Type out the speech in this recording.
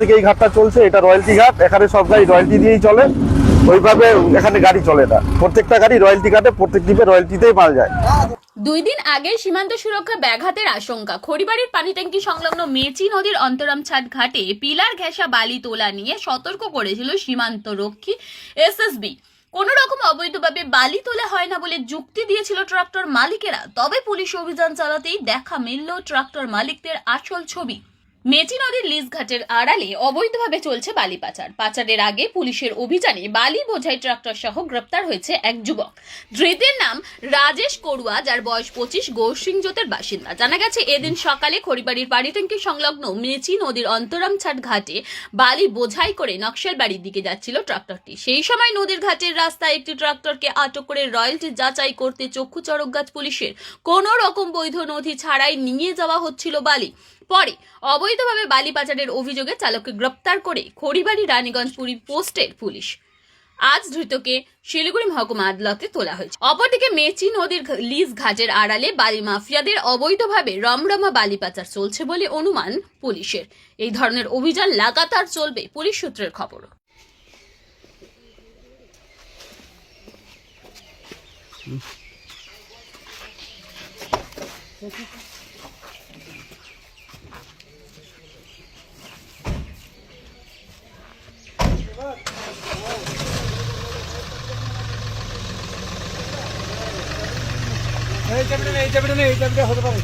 থেকে এই ঘাটটা চলছে, এটা রয়্যালটি ঘাট, এখানে সব গাড়ি রয়্যালটি দিয়েই চলে। ওইভাবে এখানে গাড়ি চলে না। প্রত্যেকটা গাড়ি রয়্যালটি ঘাটে, প্রত্যেক দ্বীপে রয়্যালটিতেই মাল যায়। দুই দিন আগে সীমান্ত সুরক্ষা ব্যাঘাতের আশঙ্কা। খড়িবাড়ির পানি ট্যাঙ্কি সংলগ্ন মেচি নদীর অন্তরাম ছাদ ঘাটে পিলার ঘেঁষা বালি তোলা নিয়ে সতর্ক করেছিল সীমান্ত রক্ষী এসএসবি। কোন রকম অবৈধভাবে বালি তোলা হয় না বলে যুক্তি দিয়েছিল ট্রাক্টর মালিকেরা। তবে পুলিশ অভিযান চালাতেই দেখা মিলল ট্রাক্টর মালিকদের আসল ছবি। মেচি নদীর লিজ ঘাটের আড়ালে অবৈধভাবে চলছে বালি পাচার। পাচারের আগে পুলিশের অভিযানে বালি বোঝাই ট্রাক্টর সহ গ্রেপ্তার হয়েছে এক যুবক। ধৃতের নাম রাজেশ করুয়া যার বয়স পঁচিশ গৌরসিংজোতের বাসিন্দা। জানা গেছে, এদিন সকালে খড়িবাড়ির বাড়িট্যাঙ্কি সংলগ্ন মেচি নদীর অন্তরামছাট ঘাটে বালি বোঝাই করে নকশাল বাড়ির দিকে যাচ্ছিল ট্রাক্টরটি। সেই সময় নদীর ঘাটের রাস্তায় একটি ট্রাক্টরকে আটক করে রয়্যালটি যাচাই করতে চক্ষু চড়কগাছ পুলিশের কোনো রকম বৈধ নথি ছাড়াই নিয়ে যাওয়া হচ্ছিল বালি। পরে অবৈধভাবে বালি পাচারের অভিযোগে চালককে গ্রেপ্তার করে খড়িবাড়ি রানীগঞ্জ পুরী পোস্টের পুলিশ। আজ ধৃতকে শিলিগুড়ি মহকুমা আদালতে তোলা হয়েছে। অপরদিকে মেচি নদীর লিজ ঘাটের আড়ালে বালি মাফিয়াদের অবৈধভাবে রমরমা বালি পাচার চলছে বলে অনুমান পুলিশের। এই ধরনের অভিযান লাগাতার চলবে পুলিশ সূত্রের খবর এই চাবিটা নেই এই চাবিটা নেই এই চাবিটা হতে পারে।